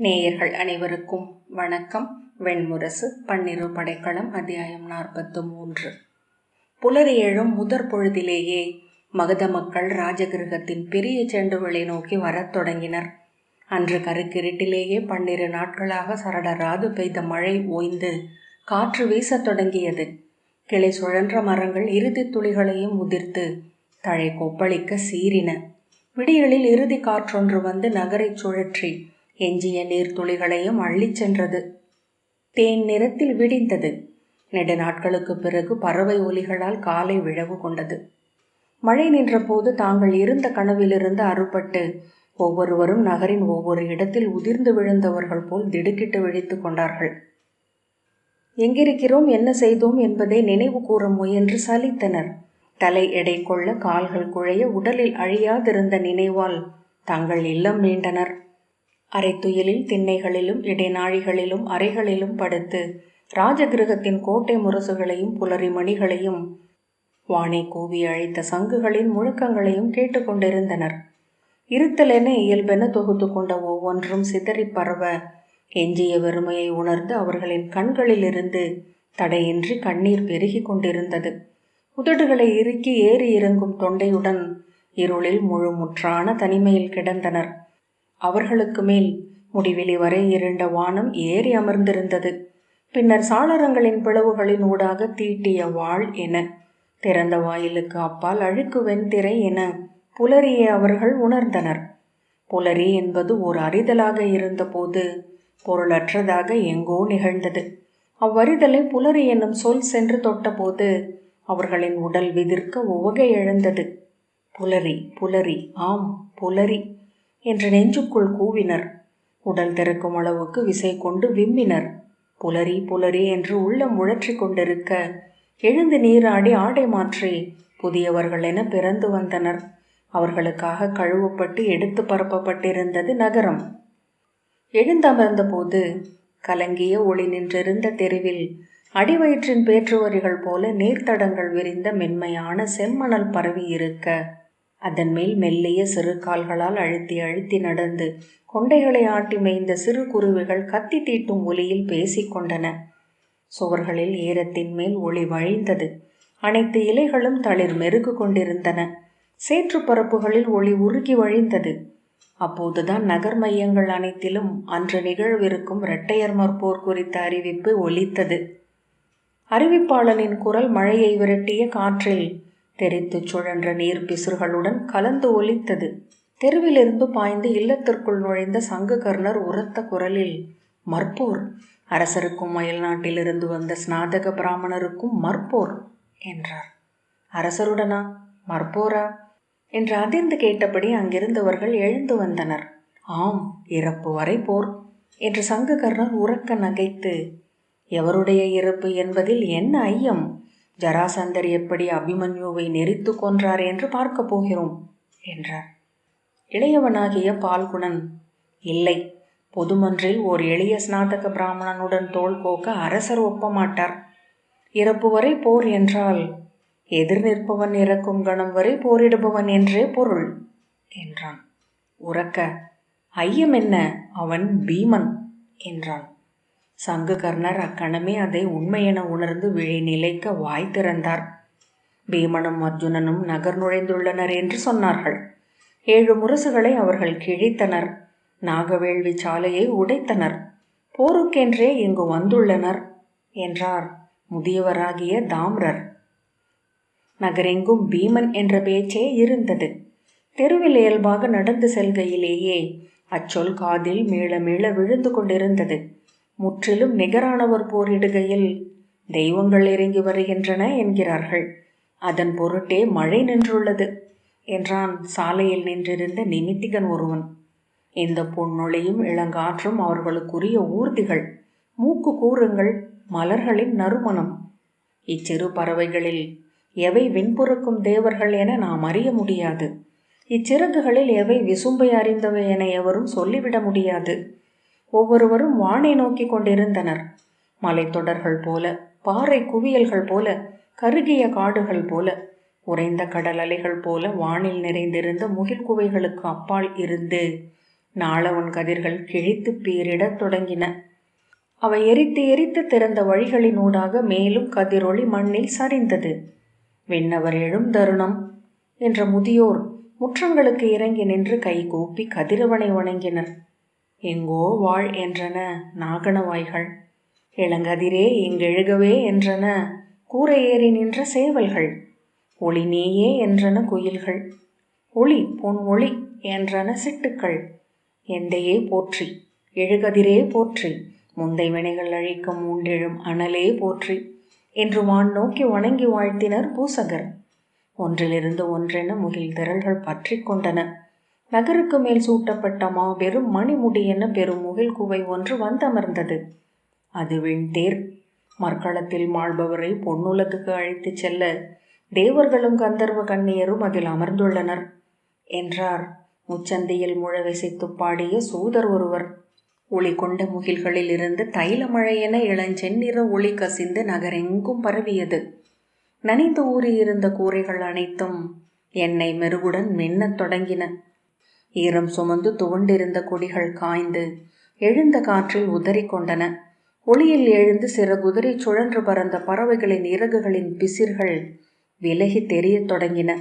நேயர்கள் அனைவருக்கும் வணக்கம். வெண்முரசு பன்னிரு படைக்களம் அத்தியாயம் நாற்பத்து மூன்று. புலரி எழும் முதற் பொழுதிலேயே மகத மக்கள் ராஜகிருகத்தின் பெரிய செண்டுகளை நோக்கி வரத் தொடங்கினர். அன்று கருக்கிருட்டிலேயே பன்னிரு நாட்களாக சரடராது பெய்த மழை ஓய்ந்து காற்று வீசத் தொடங்கியது. கிளை சுழன்ற மரங்கள் இறுதி துளிகளையும் உதிர்த்து தழை கொப்பளிக்க சீறின. விடியலில் இறுதி காற்றொன்று வந்து நகரைச் சுழற்றி எஞ்சிய நீர்த்துளிகளையும் அள்ளிச் சென்றது. தேன் நிறத்தில் விடிந்தது. நெடு நாட்களுக்கு பிறகு பறவை ஒலிகளால் காலை விழவு கொண்டது. மழை நின்றபோது தாங்கள் இருந்த கனவிலிருந்து அறுபட்டு ஒவ்வொருவரும் நகரின் ஒவ்வொரு இடத்தில் உதிர்ந்து விழுந்தவர்கள் போல் திடுக்கிட்டு விழித்து கொண்டார்கள். எங்கிருக்கிறோம்? என்ன செய்தோம்? என்பதை நினைவு கூற முயன்று சலித்தனர். தலை எடை கொள்ள கால்கள் குழைய உடலில் அழியாதிருந்த நினைவால் தங்கள் இல்லம் மீண்டனர் அரைத்துயிலில் திண்ணைகளிலும் இடைநாழிகளிலும் அறைகளிலும் படுத்து ராஜகிருகத்தின் கோட்டை முரசுகளையும் புலரி மணிகளையும் வானை கூவி அழைத்த சங்குகளின் முழக்கங்களையும் கேட்டுக்கொண்டிருந்தனர் இருத்தலென இயல்பென தொகுத்து கொண்ட ஒவ்வொன்றும் சிதறி பரவ எஞ்சிய வெறுமையை உணர்ந்து அவர்களின் கண்களிலிருந்து தடையின்றி கண்ணீர் பெருகி கொண்டிருந்தது. உதடுகளை இறுக்கி ஏறி இறங்கும் தொண்டையுடன் இருளில் முழு முற்றான தனிமையில் கிடந்தனர். அவர்களுக்கு மேல் முடிவெளி வரை இருண்ட வானம் ஏறி அமர்ந்திருந்தது. பின்னர் சாளரங்களின் பிளவுகளின் ஊடாக தீட்டிய வாள் என. திறந்த வாயிலுக்கு அப்பால் அழுக்கு வெண்திரை என புலரியை அவர்கள் உணர்ந்தனர். புலரி என்பது ஒரு அறிதலாக இருந்தபோது பொருளற்றதாக எங்கோ நிகழ்ந்தது. அவ்வறிதலை புலரி என்னும் சொல் சென்று தொட்டபோது அவர்களின் உடல் விதிர்க்க உவகை எழுந்தது. புலரி புலரி ஆம் புலரி. என்று நெஞ்சுக்குள் கூவினர். உடல் திறக்கும் அளவுக்கு விசை கொண்டு விம்மினர். புலரி புலரி என்று உள்ளம் முழற்றி கொண்டிருக்க எழுந்து நீராடி ஆடை மாற்றி புதியவர்கள் என பிறந்து வந்தனர். அவர்களுக்காக கழுவப்பட்டு எடுத்து பரப்பப்பட்டிருந்தது நகரம். எழுந்தமர்ந்த போது கலங்கிய ஒளி நின்றிருந்த தெருவில் அடிவயிற்றின் பேற்றுவரிகள் போல நீர்த்தடங்கள் விரிந்த மென்மையான செம்மணல் பரவி இருக்க அதன் மேல் மெல்லிய சிறு கால்களால் அழுத்தி அழுத்தி நடந்து கொண்டைகளை ஆட்டி மேய்ந்த சிறு குருவிகள் கத்தி தீட்டும் ஒலியில் பேசிக்கொண்டன சுவர்களில் ஈரத்தின் மேல் ஒளி வழிந்தது. அனைத்து இலைகளும் தளிர் மெருகு கொண்டிருந்தன. சேற்று பரப்புகளில் ஒளி உருகி வழிந்தது. அப்போதுதான் நகர் மையங்கள் அனைத்திலும் அன்று நிகழ்விருக்கும் இரட்டையர் மற்போர் குறித்த அறிவிப்பு ஒலித்தது. அறிவிப்பாளனின் குரல் மழையை விரட்டிய காற்றில் தெரித்து சுழன்ற நீர் பிசுர்களுடன் கலந்து ஒலித்தது. தெருவிலிருந்து பாய்ந்து இல்லத்திற்குள் நுழைந்த சங்குகர்ணர் உரத்த குரலில் மற்போர் அரசருக்கும் மயில் நாட்டிலிருந்து வந்த ஸ்நாதக பிராமணருக்கும் மற்போர் என்றார். அரசருடனா? மற்போரா? என்று அதிர்ந்து கேட்டபடி அங்கிருந்தவர்கள் எழுந்து வந்தனர். ஆம் இறப்பு வரை போர் என்று சங்ககர்ணர் உறக்க நகைத்து எவருடைய இறப்பு என்பதில் என்ன ஐயம்? ஜராசந்தர் எப்படி அபிமன்யுவை நெறித்து கொன்றார் என்று பார்க்கப் போகிறோம் என்றார். இளையவனாகிய பால்குணன் இல்லை பொதுமன்றில் ஓர் எளிய ஸ்நாதக பிராமணனுடன் தோல் கோக்க அரசர் ஒப்பமாட்டார். இறப்பு வரை போர் என்றால் எதிர் நிற்பவன் இறக்கும் கணம் வரை போரிடுபவன் என்றே பொருள் என்றான். உறக்க ஐயம் என்ன அவன் பீமன் என்றான். சங்குகர்ணர் அக்கணமே அதை உண்மையென உணர்ந்து விழி நிலைக்க வாய் திறந்தார். பீமனும் அர்ஜுனனும் நகர் நுழைந்துள்ளனர் என்று சொன்னார்கள். ஏழு முரசுகளை அவர்கள் கிழித்தனர். நாகவேள்வி சாலையை உடைத்தனர். போருக்கென்றே இங்கு வந்துள்ளனர் என்றார் முதியவராகிய தாம்ரர். நகரெங்கும் பீமன் என்ற பேச்சே இருந்தது. தெருவில் இயல்பாக நடந்து செல்கையிலேயே அச்சொல் காதில் மீள மீள விழுந்து கொண்டிருந்தது. முற்றிலும் நிகரானவர் போரிடுகையில் தெய்வங்கள் இறங்கி வருகின்றன என்கிறார்கள். அதன் பொருட்டே மழை நின்றுள்ளது என்றான் சாலையில் நின்றிருந்த நிமித்திகன் ஒருவன். இந்த பொன்னொழியும் இளங்காற்றும் அவர்களுக்குரிய ஊர்திகள். மூக்கு கூறுங்கள் மலர்களின் நறுமணம். இச்சிறு பறவைகளில் எவை விண்புறக்கும் தேவர்கள் என நாம் அறிய முடியாது. இச்சிறகுகளில் எவை விசும்பை அறிந்தவை என எவரும் சொல்லிவிட முடியாது. ஒவ்வொருவரும் வானை நோக்கி கொண்டிருந்தனர். மலைத்தொடர்கள் போல பாறை குவியல்கள் போல கருகிய காடுகள் போல உறைந்த கடல் அலைகள் போல வானில் நிறைந்திருந்த முகில் குவைகளுக்கு அப்பால் இருந்து நாளவன் கதிர்கள் கிழித்து பீரிடத் தொடங்கின. அவை எரித்து எரித்து திறந்த வழிகளினூடாக மேலும் கதிரொளி மண்ணில் சரிந்தது. விண்ணவர் எழும் தருணம் என்ற முதியோர் முற்றங்களுக்கு இறங்கி நின்று கைகூப்பி கதிரவனை வணங்கினர். எங்கோ வாழ் என்றன நாகனவாய்கள் இளங்கதிரே இங்கெழுகவே என்றன கூரை ஏறி நின்ற சேவல்கள். ஒளி நீயே என்றன குயில்கள். ஒளி பொன் ஒளி என்றன சிட்டுக்கள். எந்தையே போற்றி எழுகதிரே போற்றி. முந்தை வினைகள் அழிக்கும் மூண்டெழும் அனலே போற்றி. என்று வான் நோக்கி வணங்கி வாழ்த்தினர் பூசகர். ஒன்றிலிருந்து ஒன்றென முகில் திரள்கள் பற்றி கொண்டன. நகருக்கு மேல் சூட்டப்பட்ட மாபெரும் மணிமுடி என பெரும் முகில் குவை ஒன்று வந்தமர்ந்தது. அது விண்தேர் மர்களத்தில் மாழ்பவரை பொன்னுலகுக்கு அழைத்துச் செல்ல தேவர்களும் கந்தர்வ கண்ணியரும் அதில் அமர்ந்துள்ளனர். என்றார். முச்சந்தியில் முழவிசைத்து பாடிய சூதர் ஒருவர். ஒளி கொண்ட முகில்களில் இருந்து தைலமழையென இளஞ்செந்நிற ஒளி கசிந்து நகரெங்கும் பரவியது. நனைந்து ஊறியிருந்த கூரைகள் அனைத்தும் என்னை மெருகுடன் மின்னத் தொடங்கின. ஈரம் சுமந்து துவண்டிருந்த கொடிகள் காய்ந்து எழுந்த காற்றில் உதறி கொண்டன ஒளியில் எழுந்து சிறகுதிரை சுழன்று பறந்த பறவைகளின் இறகுகளின் பிசிர்கள் விலகி தெரியத் தொடங்கின.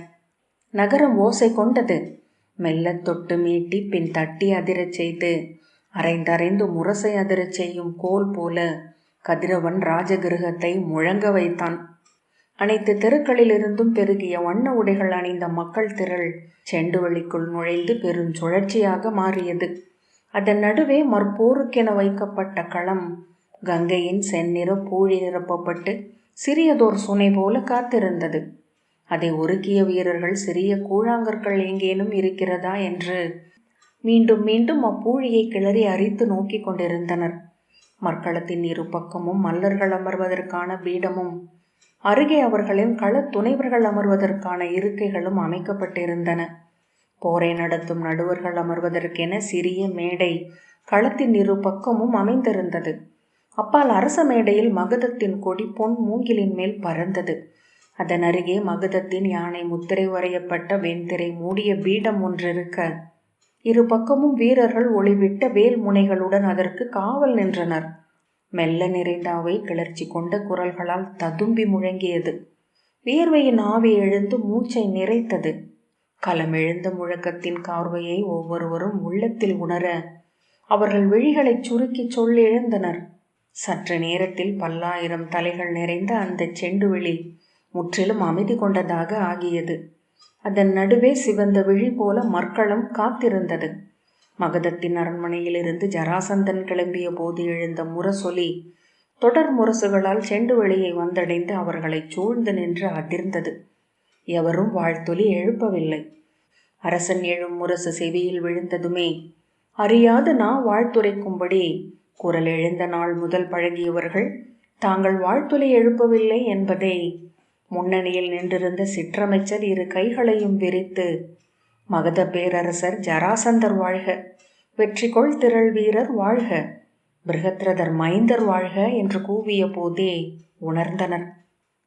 நகரம் ஓசை கொண்டது. மெல்லத் தொட்டு மீட்டி பின் தட்டி அதிரச் செய்து அரைந்தரைந்து முரசை அதிரச் செய்யும் கோல் போல கதிரவன் ராஜகிருகத்தை முழங்க வைத்தான். அனைத்து தெருக்களிலிருந்தும் பெருகிய வண்ண உடைகள் அணிந்த மக்கள் திரள் செண்டுவெளிக்குள் நுழைந்து பெரும் சுழற்சியாக மாறியது. அதன் நடுவே மற்போருக்கென வைக்கப்பட்ட களம் கங்கையின் செந்நிற பூழி நிரப்பப்பட்டு சிறியதோர் சுனை போல காத்திருந்தது. அதை ஒருக்கிய வீரர்கள் சிறிய கூழாங்கற்கள் எங்கேனும் இருக்கிறதா என்று மீண்டும் மீண்டும் அப்பூழியை கிளறி அரித்து நோக்கி கொண்டிருந்தனர். மற்களத்தின் இரு பக்கமும் மல்லர்கள் அமர்வதற்கான பீடமும் அருகே அவர்களின் களத் துணைவர்கள் அமர்வதற்கான இருக்கைகளும் அமைக்கப்பட்டிருந்தன. போரை நடத்தும் நடுவர்கள் அமர்வதற்கென சிறிய மேடை களத்தின் இரு பக்கமும் அமைந்திருந்தது. அப்பால் அரச மேடையில் மகதத்தின் கொடி பொன் மூங்கிலின் மேல் பறந்தது. அதன் அருகே மகதத்தின் யானை முத்திரை வரையப்பட்ட வெண்திரை மூடிய பீடம் ஒன்றிருக்க இரு பக்கமும் வீரர்கள் ஒளிவிட்ட வேல் முனைகளுடன் அதற்கு காவல் நின்றனர். மெல்ல நிறைந்த அவை கிளர்ச்சி கொண்ட குரல்களால் ததும்பி முழங்கியது. வியர்வையின் ஆவி எழுந்து மூச்சை நிறைத்தது. களமெழுந்த முழக்கத்தின் கார்வையை ஒவ்வொருவரும் உள்ளத்தில் உணர அவர்கள் விழிகளை சுருக்கி சொல்லி எழுந்தனர். சற்று நேரத்தில் பல்லாயிரம் தலைகள் நிறைந்த அந்த செண்டுவெளி முற்றிலும் அமைதி கொண்டதாக ஆகியது. அதன் நடுவே சிவந்த விழி போல மற்களம் காத்திருந்தது. மகதத்தின் அரண்மனையிலிருந்து ஜராசந்தன் கிளம்பிய போது எழுந்த முரசொலி தொடர் முரசுகளால் செண்டு வெளியை வந்தடைந்து அவர்களை சூழ்ந்து நின்று அதிர்ந்தது. எவரும் வாழ்த்தொலி எழுப்பவில்லை. அரசன் எழும் முரசு செவியில் விழுந்ததுமே அறியாது நான் வாழ்த்துரைக்கும்படி குரல் எழுந்த நாள் முதல் பழகியவர்கள் தாங்கள் வாழ்த்துளை எழுப்பவில்லை என்பதை முன்னணியில் நின்றிருந்த சிற்றமைச்சர் இரு கைகளையும் விரித்து மகத பேரரசர் ஜராசந்தர் வாழ்க. வெற்றிகொள் திரள் வீரர் வாழ்க. பிருகத்ரதர் மைந்தர் வாழ்க என்று கூவிய போதே உணர்ந்தனர்.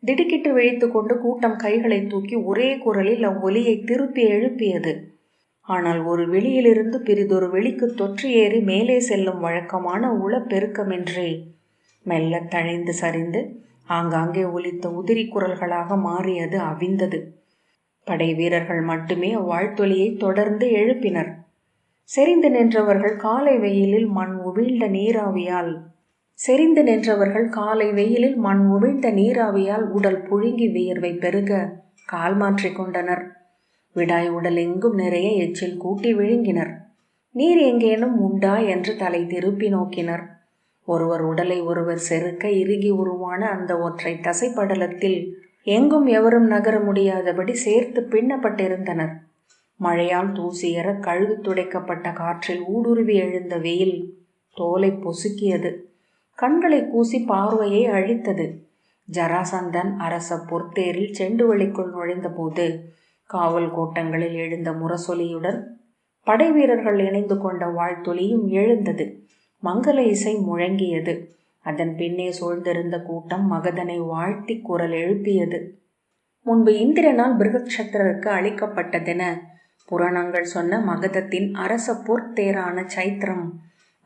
திடுக்கிட்டு விழித்து கொண்டு கூட்டம் கைகளை தூக்கி ஒரே குரலில் அவ்வொலியை திருப்பி எழுப்பியது. ஆனால் ஒரு வெளியிலிருந்து பிரிதொரு வெளிக்கு தொற்று ஏறி மேலே செல்லும் வழக்கமான உளப்பெருக்கமின்றி மெல்ல தழைந்து சரிந்து ஆங்காங்கே ஒலித்த உதிரி குரல்களாக மாறியது அவிந்தது. படை வீரர்கள் மட்டுமே அவ்வாழ்த்தொலியை தொடர்ந்து எழுப்பினர். செறிந்து நின்றவர்கள் காலை வெயிலில் மண் உவிழ்ந்த நீராவியால் செறிந்து நின்றவர்கள் காலை வெயிலில் மண் உமிழ்ந்த நீராவியால் உடல் புழுங்கி வியர்வை பெருக கால் மாற்றிக் கொண்டனர். விடாய் உடல் எங்கும் நிறைய எச்சில் கூட்டி விழுங்கினர். நீர் எங்கேனும் உண்டா என்று தலை திருப்பி நோக்கினர். ஒருவர் உடலை ஒருவர் செருக்க இறுகி உருவான அந்த ஒற்றை தசைப்படலத்தில் எங்கும் எவரும் நகர முடியாதபடி சேர்த்து பின்னப்பட்டிருந்தனர். மழையால் தூசியற கழுவி துடைக்கப்பட்ட காற்றில் ஊடுருவி எழுந்த வெயில் தோலை பொசுக்கியது. கண்களை கூசி பார்வையை அழித்தது. ஜராசந்தன் அரச பொற்தேரில் செண்டு வழிக்குள் நுழைந்தபோது காவல் கோட்டங்களில் எழுந்த முரசொலியுடன் படை வீரர்கள் இணைந்து கொண்ட வாழ்த்தொலியும் எழுந்தது. மங்கள இசை முழங்கியது. அதன் பின்னே சூழ்ந்திருந்த கூட்டம் மகதனை வாழ்த்தி குரல் எழுப்பியது. முன்பு இந்திரனால் பிருகக்ஷத்திரருக்கு அளிக்கப்பட்டதென புராணங்கள் சொன்ன மகதத்தின் அரச பொற்தேரான சைத்திரம்.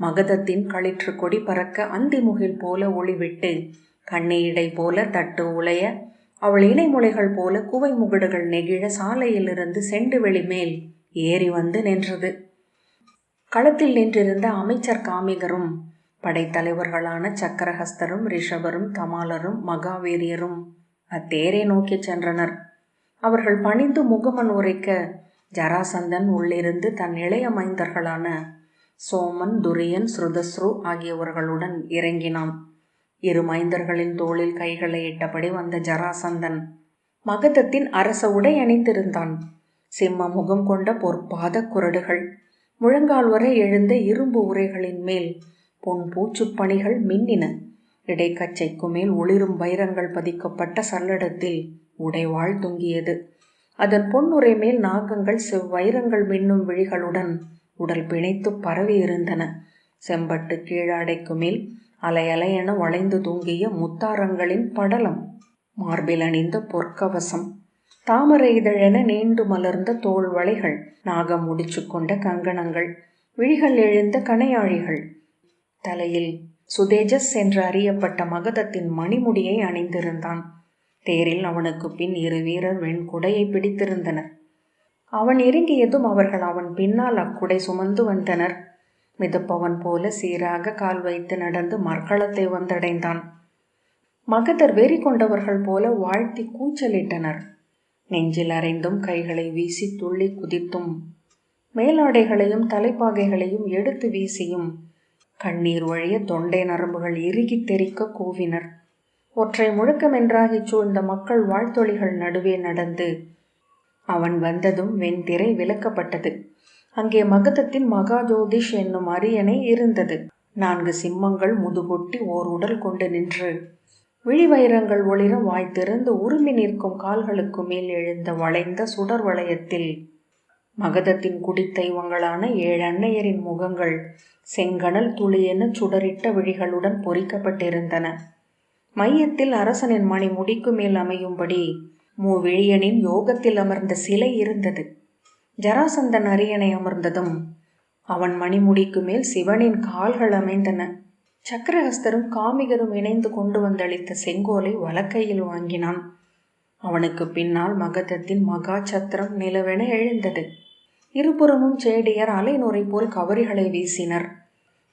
மகதத்தின் களிற்று கொடி பறக்க அந்திமுகில் போல ஒளிவிட்டு கண்ணீடை போல தட்டு உளைய அவள் இணைமுலைகள் போல குவை முகடுகள் நெகிழ சாலையிலிருந்து செண்டு வெளி மேல் ஏறி வந்து நின்றது. களத்தில் நின்றிருந்த அமைச்சர் காமிகரும் படைத்தலைவர்களான சக்கரஹஸ்தரும் ரிஷபரும் தமாலரும் மகாவீரியரும் அத்தேரை நோக்கிச் சென்றனர். அவர்கள் பணிந்து முகமன் உரைக்க ஜராசந்தன் உள்ளிருந்து தன் இளைய மைந்தர்களான சோமன் துரியன் ஸ்ருதஸ்ரு ஆகியவர்களுடன் இறங்கினான். இரு மைந்தர்களின் தோளில் கைகளை இட்டபடி வந்த ஜராசந்தன் மகதத்தின் அரச உடை அணிந்திருந்தான். சிம்ம முகம் கொண்ட பொற்பாத குரடுகள் முழங்கால் வரை எழுந்த இரும்பு உரைகளின் மேல் பொன் பூச்சுப்பணிகள் மின்னின. இடைக்கச்சைக்கு மேல் ஒளிரும் வைரங்கள் பதிக்கப்பட்ட சல்லடத்தில் உடைவாள் தொங்கியது. அதன் பொன்னுரை மேல் நாகங்கள் செவ்வைரங்கள் மின்னும் விழிகளுடன் உடல் பிணைத்து பரவி இருந்தன. செம்பட்டு கீழாடைக்கு மேல் அலையலையென வளைந்து தூங்கிய முத்தாரங்களின் படலம் மார்பில் அணிந்த பொற்கவசம். தாமரை இதழென நீண்டு மலர்ந்த தோல் வளைகள் நாகம் முடிச்சு கொண்ட கங்கணங்கள் விழிகள் எழுந்த கனையாழிகள் தலையில் சுதேஜஸ் என்று அறியப்பட்ட மகதத்தின் மணிமுடியை அணிந்திருந்தான். தேரில் அவனுக்கு பின் இரு வீரர் வெண்குடையை பிடித்திருந்தனர். அவன் இறங்கியதும் அவர்கள் அவன் பின்னால் அக்குடை சுமந்து வந்தனர். மிதப்பவன் போல சீராக கால் வைத்து நடந்து மர்களத்தை வந்தடைந்தான். மகதர் வெறி கொண்டவர்கள் போல வாழ்த்தி கூச்சலிட்டனர். நெஞ்சில் அறைந்தும் கைகளை வீசி துள்ளி குதித்தும் மேலாடைகளையும் தலைப்பாகைகளையும் எடுத்து வீசியும் கண்ணீர் வழிய தொண்டை நரம்புகள் இறுகி தெறிக்க கூவினர். ஒற்றை முழக்கமென்றாகிச் சூழ்ந்த மக்கள் வாழ்த்தொழிகள் நடுவே நடந்து. அவன் வந்ததும் வெண்திரை விலக்கப்பட்டது அங்கே மகதத்தின் மகாஜோதிஷ் என்னும் அரியணை இருந்தது. நான்கு சிம்மங்கள் முதுகொட்டி ஓர் உடல் கொண்டு நின்று. விழிவைரங்கள் ஒளிர வாய் திறந்து உருமி நிற்கும் கால்களுக்கு மேல் எழுந்த வளைந்த சுடர் வளையத்தில் மகதத்தின் குடித்தெய்வங்களான ஏழு அன்னையரின் முகங்கள் செங்கணல் துளியென சுடரிட்ட விழிகளுடன் பொறிக்கப்பட்டிருந்தன. மையத்தில் அரசனின் மணி முடிக்கு மேல் அமையும்படி மூவிழியனின் யோகத்தில் அமர்ந்த சிலை இருந்தது. ஜராசந்தன் அரியணை அமர்ந்ததும் அவன் மணிமுடிக்கு மேல் சிவனின் கால்கள் அமைந்தன. சக்கரஹஸ்தரும் காமிகரும் இணைந்து கொண்டு வந்தளித்த செங்கோலை வலக்கையில் வாங்கினான். அவனுக்கு பின்னால் மகதத்தின் மகா சத்திரம் நிலவென எழுந்தது. இருபுறமும் சேடியர் அலைநுரை போல் கவரிகளை வீசினர்.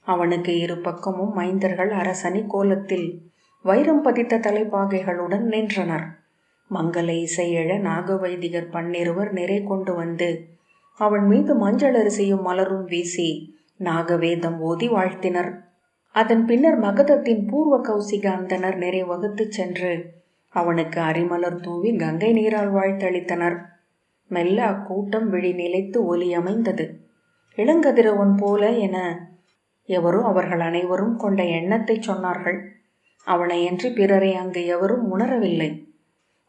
அவனுக்கு இரு பக்கமும் மைந்தர்கள் அரசனி கோலத்தில் வைரம் பதித்த தலைப்பாகைகளுடன் நின்றனர். மங்கள இசையெழ நாகவைதிகர் பன்னிருவர் நிறை கொண்டு வந்து அவன் மீது மஞ்சள் அரிசியும் மலரும் வீசி நாகவேதம் ஓதி வாழ்த்தினர். அதன் பின்னர் மகதத்தின் பூர்வ கௌசிக அந்தனர் நிறை வகுத்துச் சென்று அவனுக்கு அரிமலர் தூவி கங்கை நீரால் வாழ்த்தளித்தனர். மெல்ல அக்கூட்டம் விழி நிலைத்து ஒலி அமைந்தது. இளங்கதிரவன் போல என எவரோ அவர்கள் அனைவரும் கொண்ட எண்ணத்தை சொன்னார்கள். அவனையன்றி பிறரை அங்கு எவரும் உணரவில்லை.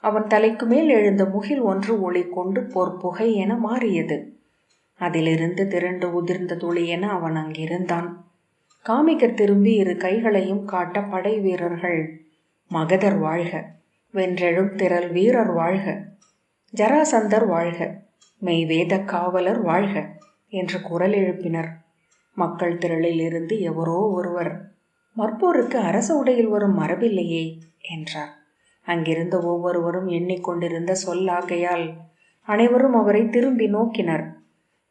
அவன் தலைக்கு மேல் எழுந்த முகில் ஒன்று ஒளி கொண்டு பொற்புகை என மாறியது. அதிலிருந்து திரண்டு உதிர்ந்த துளி என அவன் அங்கிருந்தான். காமிக்கர் திரும்பி இரு கைகளையும் காட்ட படை வீரர்கள் மகதர் வாழ்க வென்றெழும் திரள் வீரர் வாழ்க. ஜராசந்தர் வாழ்க மெய்வேத காவலர் வாழ்க என்று குரல் எழுப்பினர். மக்கள் திரளில் இருந்து எவரோ ஒருவர் மற்போருக்கு அரச உடையில் வரும் மரபில்லையே என்றார். அங்கிருந்த ஒவ்வொருவரும் எண்ணிக்கொண்டிருந்த சொல்லாகையால் அனைவரும் அவரை திரும்பி நோக்கினர்.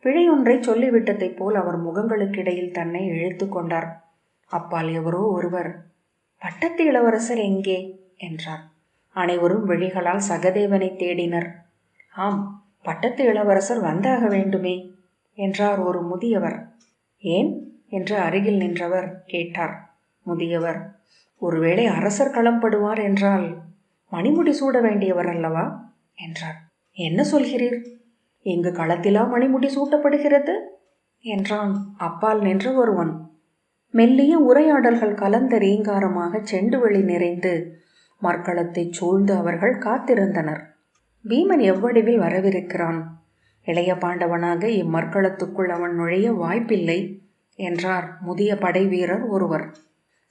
பிழையொன்றை சொல்லிவிட்டதைப் போல் அவர் முகங்களுக்கிடையில் தன்னை இழுத்து கொண்டார். அப்பால் எவரோ ஒருவர் பட்டத்து இளவரசர் எங்கே? என்றார். அனைவரும் விழிகளால் சகதேவனை தேடினர். ஆம் பட்டத்து இளவரசர் வந்தாக வேண்டுமே என்றார் ஒரு முதியவர். ஏன்? என்று அருகில் நின்றவர் கேட்டார் முதியவர். ஒருவேளை அரசர் களம்படுவார் என்றால் மணிமுடி சூட வேண்டியவர் அல்லவா? என்றார். என்ன சொல்கிறீர்? எங்கு களத்திலா மணிமுடி சூட்டப்படுகிறது? என்றான். அப்பால் நின்ற ஒருவன். மெல்லிய உரையாடல்கள் கலந்த ரீங்காரமாக செண்டுவெளி நிறைந்து மர்களத்தைச் சூழ்ந்து அவர்கள் காத்திருந்தனர். பீமன் எவ்வடிவில் வரவிருக்கிறான்? இளைய பாண்டவனாக இம்மர்களத்துக்குள் அவன் நுழைய வாய்ப்பில்லை என்றார் முதிய படை வீரர் ஒருவர்.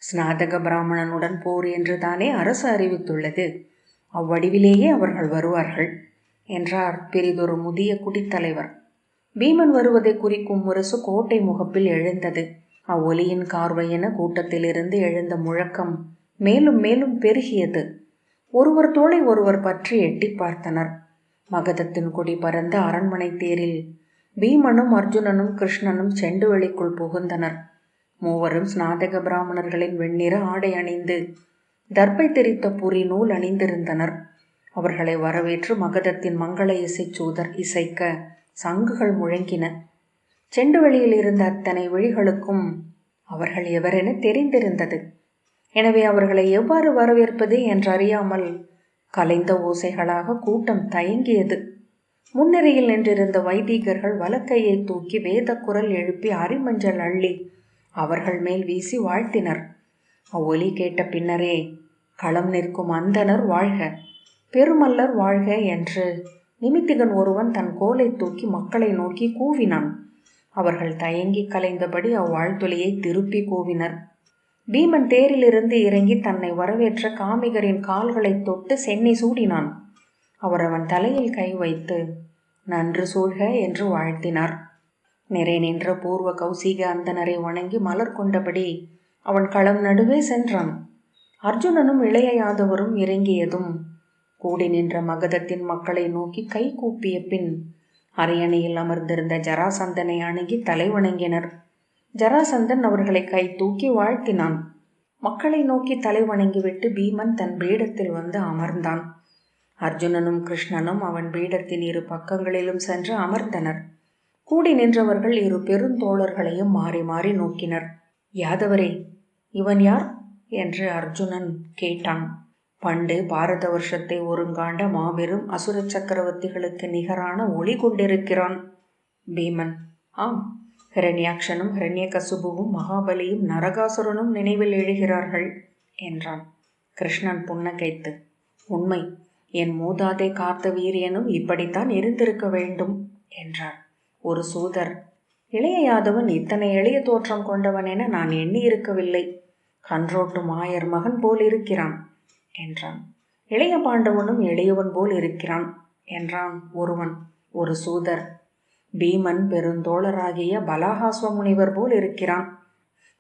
ஸ்நாதக பிராமணனுடன் போர் என்று தானே அரசு அறிவித்துள்ளது அவ்வடிவிலேயே அவர்கள் வருவார்கள் என்றார் பெரிதொரு முதிய குடித்தலைவர். பீமன் வருவதை குறிக்கும் முரசு கோட்டை முகப்பில் எழுந்தது. அவ்வொலியின் கார்வையென கூட்டத்திலிருந்து எழுந்த முழக்கம் மேலும் மேலும் பெருகியது. ஒருவர் தோளை ஒருவர் பற்றி எட்டி பார்த்தனர். மகதத்தின் கொடி பறந்த அரண்மனை தேரில் பீமனும் அர்ஜுனனும் கிருஷ்ணனும் செண்டுவெளிக்குள் புகுந்தனர். மூவரும் ஸ்நாதக பிராமணர்களின் வெண்ணிற ஆடை அணிந்து தர்பை தெரித்த புரி நூல் அணிந்திருந்தனர். அவர்களை வரவேற்று மகதத்தின் மங்கள இசைச்சூதர் இசைக்க சங்குகள் முழங்கின. செண்டு வெளியில் இருந்த அத்தனை விழிகளுக்கும் அவர்கள் எவரென தெரிந்திருந்தது. எனவே அவர்களை எவ்வாறு வரவேற்பது என்றறியாமல் கலைந்த ஓசைகளாக கூட்டம் தயங்கியது. முன்னிறையில் நின்றிருந்த வைதீகர்கள் வலக்கையை தூக்கி வேத குரல் எழுப்பி அரிமஞ்சள் அள்ளி அவர்கள் மேல் வீசி வாழ்த்தினர். அவ்வொலி கேட்ட பின்னரே களம் நிற்கும் அந்தனர் வாழ்க பெருமல்லர் வாழ்க என்று நிமித்திகன் ஒருவன் தன் கோலை தூக்கி மக்களை நோக்கி கூவினான். அவர்கள் தயங்கி கலைந்தபடி அவ்வாழ்த்துளையை திருப்பி கூவினர். பீமன் தேரிலிருந்து இறங்கி தன்னை வரவேற்ற காமிகரின் கால்களை தொட்டு சென்னை சூடினான். அவர் அவன் தலையில் கை வைத்து நன்று சூழ்க என்று வாழ்த்தினார். நிறை நின்ற பூர்வ கௌசிக அந்தனரை வணங்கி மலர் கொண்டபடி அவன் களம் நடுவே சென்றான். அர்ஜுனனும் இளைய யாதவரும் இறங்கியதும் கூடி நின்ற மகதத்தின் மக்களை நோக்கி கை கூப்பிய பின் அரியணையில் அமர்ந்திருந்த ஜராசந்தனை அணுகி தலை வணங்கினர். ஜராசந்தன் அவர்களை கை தூக்கி வாழ்த்தினான். மக்களை நோக்கி தலை வணங்கிவிட்டு பீமன் தன் பீடத்தில் வந்து அமர்ந்தான். அர்ஜுனனும் கிருஷ்ணனும் அவன் பீடத்தின் இரு பக்கங்களிலும் சென்று அமர்ந்தனர். கூடி நின்றவர்கள் இரு பெருந்தோழர்களையும் மாறி மாறி நோக்கினர். யாதவரே இவன் யார்? என்று அர்ஜுனன் கேட்டான். பண்டு பாரத வருஷத்தை ஒருங்காண்ட மாபெரும் அசுர சக்கரவர்த்திகளுக்கு நிகரான ஒளி கொண்டிருக்கிறான். பீமன். ஆம் ஹிரண்யாக்ஷனும் ஹிரண்யகசுபுவும் மகாபலியும் நரகாசுரனும் நினைவில் எழுகிறார்கள் என்றான். கிருஷ்ணன் புன்னகைத்து உண்மை. என் மூதாதை காத்த வீரியனும் இப்படித்தான் இருந்திருக்க வேண்டும் என்றார் ஒரு சூதர். இளைய யாதவன் இத்தனை எளிய தோற்றம் கொண்டவன் என நான் எண்ணி இருக்கவில்லை கன்றோட்டு மாயர் மகன் போல் இருக்கிறான் என்றான். இளைய பாண்டவனும் எளியவன் போல் இருக்கிறான் என்றான் ஒருவன். ஒரு சூதர். பீமன் பெருந்தோழராகிய பலாகாஸ்வ முனிவர் போல் இருக்கிறான்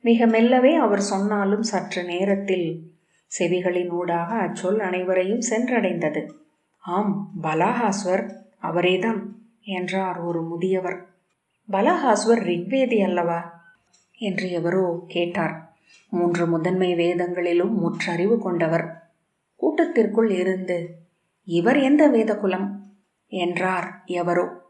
மிக மெல்லவே அவர் சொன்னாலும் சற்று நேரத்தில் செவிகளின் ஊடாக அச்சொல் அனைவரையும் சென்றடைந்தது. ஆம் பலாஹாஸ்வர் அவரேதான் என்றார் ஒரு முதியவர். பலஹாஸ்வர் ரிக்வேதி அல்லவா? என்று எவரோ கேட்டார். மூன்று முதன்மை வேதங்களிலும் முற்றறிவு கொண்டவர். கூட்டத்திற்குள் இருந்து இவர் எந்த வேத குலம் என்றார் எவரோ.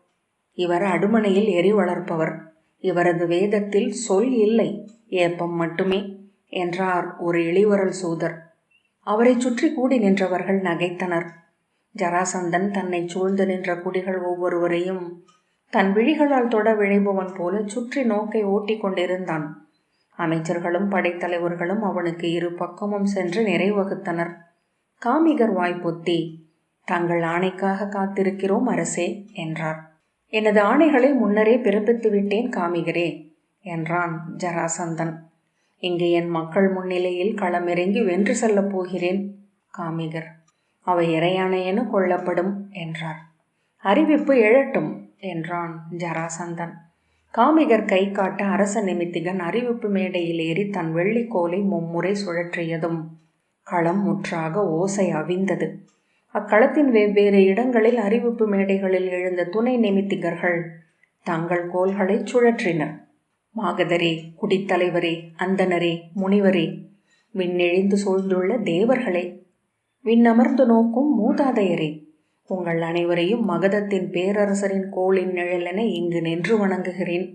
இவர் அடுமனையில் எரி வளர்ப்பவர். இவரது வேதத்தில் சொல் இல்லை ஏப்பம் மட்டுமே என்றார் ஒரு இளிவரல் சூதர். அவரை சுற்றி கூடி நின்றவர்கள் நகைத்தனர். ஜராசந்தன் தன்னை சூழ்ந்து நின்ற குடிகள் ஒவ்வொருவரையும் தன் விழிகளால் தொட விழைபவன் போல சுற்றி நோக்கை ஓட்டி கொண்டிருந்தான். அமைச்சர்களும் படைத்தலைவர்களும் அவனுக்கு இரு பக்கமும் சென்று நிறைவகுத்தனர். காமிகர் வாய்ப்பொத்தி தங்கள் ஆணைக்காக காத்திருக்கிறோம் அரசே என்றார். எனது ஆணைகளை முன்னரே பிறப்பித்து விட்டேன் காமிகரே என்றான் ஜராசந்தன். இங்கு என் மக்கள் முன்னிலையில் களமிறங்கி வென்று செல்லப் போகிறேன் காமிகர். அவை இறையானையென கொள்ளப்படும் என்றார். அறிவிப்பு எழட்டும் என்றான் ஜராசந்தன். காமிகர் கை காட்ட அரச நிமித்திகன் அறிவிப்பு மேடையில் ஏறி தன் வெள்ளிக்கோலை மும்முறை சுழற்றியதும் களம் முற்றாக ஓசை அவிந்தது. அக்களத்தின் வெவ்வேறு இடங்களில் அறிவிப்பு மேடைகளில் எழுந்த துணை நிமித்திகர்கள் தங்கள் கோள்களை சுழற்றினர். மாகதரே குடித்தலைவரே அந்தனரே முனிவரே விண்ணெழிந்து சூழ்ந்துள்ள தேவர்களே விண்ணமர்ந்து நோக்கும் மூதாதையரே உங்கள் அனைவரையும் மகதத்தின் பேரரசரின் கோளின் நிழலென இங்கு நின்று வணங்குகிறேன்.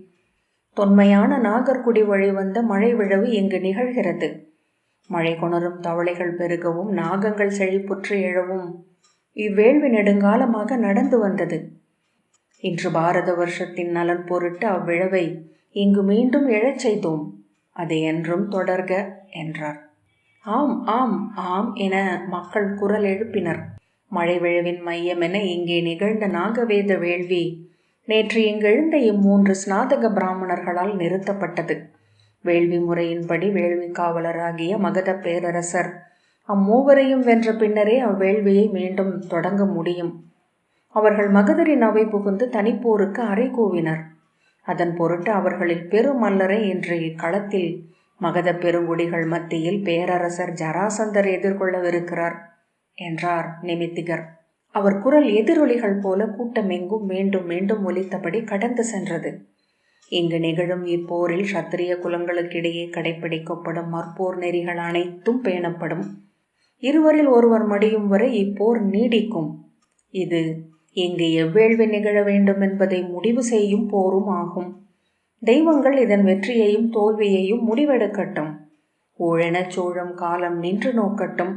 தொன்மையான நாகர்குடி வழிவந்த மழை விழவு இங்கு நிகழ்கிறது. மழை கொணரும் தவளைகள் பெருகவும் நாகங்கள் செழிப்புற்று எழவும். இவ்வேள்வி நெடுங்காலமாக நடந்து வந்தது. இன்று பாரத வருஷத்தின் நலன் பொருட்டு அவ்விழவை இங்கு மீண்டும் எழச் செய்தோம். அது என்றும் தொடர்க என்றார். ஆம் ஆம் ஆம் என மக்கள் குரல் எழுப்பினர். மழை விழவின் மையம் என இங்கே நிகழ்ந்த நாகவேத வேள்வி நேற்று இங்கெழுந்த இம்மூன்று ஸ்நாதக பிராமணர்களால் நிறுத்தப்பட்டது. வேள்வி முறையின்படி வேள்வி காவலராகிய மகத பேரரசர் அம்மூவரையும் வென்ற பின்னரே அவ்வேள்வியை மீண்டும் தொடங்க முடியும். அவர்கள் மகதரின் அவை புகுந்து தனிப்போருக்கு அறை கூவினர். அதன் பொருட்டு அவர்களில் பெருமல்லரை இன்றைய களத்தில் மகத பெருங்குடிகள் மத்தியில் பேரரசர் ஜராசந்தர் எதிர்கொள்ளவிருக்கிறார் என்றார் நிமித்திகர். அவர் குரல் எதிரொலிகள் போல கூட்டமெங்கும் மீண்டும் மீண்டும் ஒலித்தபடி கடந்து சென்றது. இங்கு நிகழும் இப்போரில் சத்திரிய குலங்களுக்கிடையே கடைபிடிக்கப்படும் மற்போர் நெறிகள் அனைத்தும் பேணப்படும். இருவரில் ஒருவர் மடியும் வரை இப்போர் நீடிக்கும். இது இங்கு எவ்வேள்வி நிகழ வேண்டும் என்பதை முடிவு செய்யும் போரும் ஆகும். தெய்வங்கள் இதன் வெற்றியையும் தோல்வியையும் முடிவெடுக்கட்டும். ஊழெனச் சூழும் காலம் நின்று நோக்கட்டும்.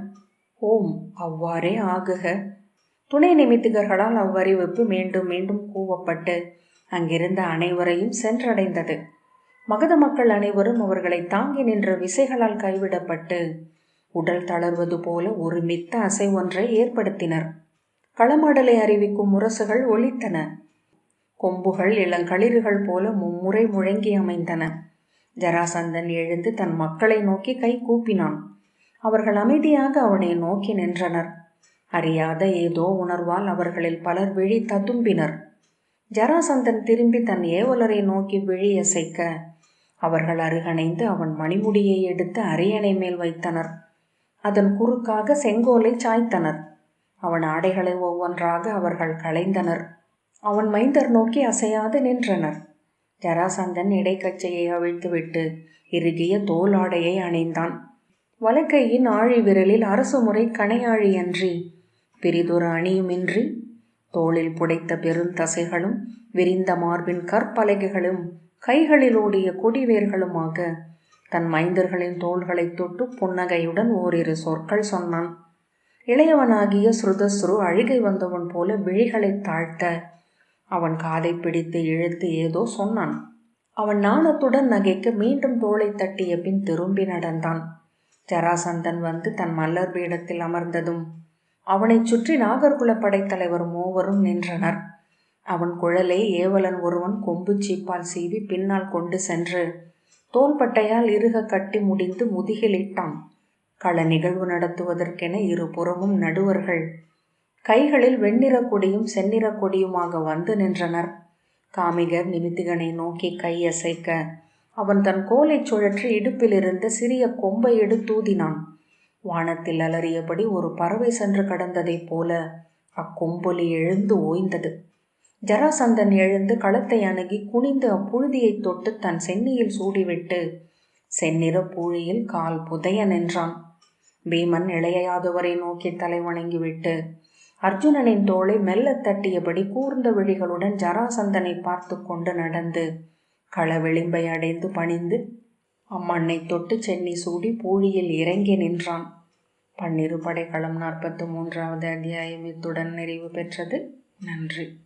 ஓம் அவ்வாறே ஆகுக. துணை நிமித்திகர்களால் அவ்வறிவிப்பு மீண்டும் மீண்டும் கூவப்பட்டு அங்கிருந்த அனைவரையும் சென்றடைந்தது. மகத மக்கள் அனைவரும் அவர்களை தாங்கி நின்ற விசைகளால் கைவிடப்பட்டு உடல் தளர்வது போல ஒரு மித்த அசை ஒன்றை ஏற்படுத்தினர். களமாடலை அறிவிக்கும் முரசுகள் ஒலித்தன. கொம்புகள் இளங்களிறுகள் போல மும்முறை முழங்கி அமைந்தன. ஜராசந்தன் எழுந்து தன் மக்களை நோக்கி கை கூப்பினான். அவர்கள் அமைதியாக அவனை நோக்கி நின்றனர். அறியாத ஏதோ உணர்வால் அவர்களில் பலர் விழி ததும்பினர். ஜராசந்தன் திரும்பி தன் ஏவலரை நோக்கி விழி அசைக்க அவர்கள் அருகணைந்து அவன் மணிமுடியை எடுத்து அரியணை மேல் வைத்தனர். அதன் குறுக்காக செங்கோலை சாய்த்தனர். அவன் ஆடைகளை ஒவ்வொன்றாக அவர்கள் களைந்தனர். அவன் மைந்தர் நோக்கி அசையாது நின்றனர். ஜராசந்தன் இடைக்கச்சையை அவிழ்த்துவிட்டு இறுகிய தோலாடையை அணிந்தான். வலக்கையின் ஆழி விரலில் அரசு முறை கணையாழியன்றி பிரிதொரு அணியுமின்றி தோளில் புடைத்த பெருந்தசைகளும் விரிந்த மார்பின் கற்பலகைகளும் கைகளில் ஓடிய கொடிவேர்களுமாக தன் மைந்தர்களின் தோள்களை தொட்டு புன்னகையுடன் ஓரிரு சொற்கள் சொன்னான். இளையவனாகிய ஸ்ருதஸ்ரு அழுகை வந்தவன் போல விழிகளை தாழ்த்த அவன் காதை பிடித்து இழுத்து ஏதோ சொன்னான். அவன் நாணத்துடன் நகைக்க மீண்டும் தோளை தட்டிய பின் திரும்பி நடந்தான். ஜராசந்தன் வந்து தன் மல்லர் பீடத்தில் அமர்ந்ததும் அவனைச் சுற்றி நாகர்குல படைத்தலைவர் மூவரும் நின்றனர். அவன் குழலை ஏவலன் ஒருவன் கொம்பு சீப்பால் சீவி பின்னால் கொண்டு சென்று தோள்பட்டையால் இறுக கட்டி முடிந்து முதுகிலிட்டான். கள நிகழ்வு நடத்துவதற்கென இருபுறமும் நடுவர்கள். கைகளில் வெண்ணிற கொடியும் செந்நிற கொடியுமாக வந்து நின்றனர். காமிகர் நிமித்திகனை நோக்கி கையசைக்க அவன் தன் கோலை சுழற்றி இடுப்பிலிருந்து சிறிய கொம்பை எடுத்தூதினான் வானத்தில் அலறியபடி ஒரு பறவை சென்று கடந்ததைப் போல அக்கொம்பொலி எழுந்து ஓய்ந்தது. ஜராசந்தன் எழுந்து களத்தை அணுகி குனிந்து அப்புழுதியை தொட்டு தன் சென்னியில் சூடிவிட்டு செந்நிற பூழியில் கால் புதைய நின்றான். பீமன் இளையாதவரை நோக்கி தலை வணங்கிவிட்டு அர்ஜுனனின் தோளை மெல்ல தட்டியபடி கூர்ந்த விழிகளுடன் ஜராசந்தனை பார்த்து கொண்டு நடந்து கள விளிம்பை அடைந்து பணிந்து அம்மண்ணை தொட்டு சென்னி சூடி பூழியில் இறங்கி நின்றான். பன்னிரு படைக்களம் நாற்பத்து மூன்றாவது அத்தியாயம் இத்துடன் நிறைவு பெற்றது. நன்றி.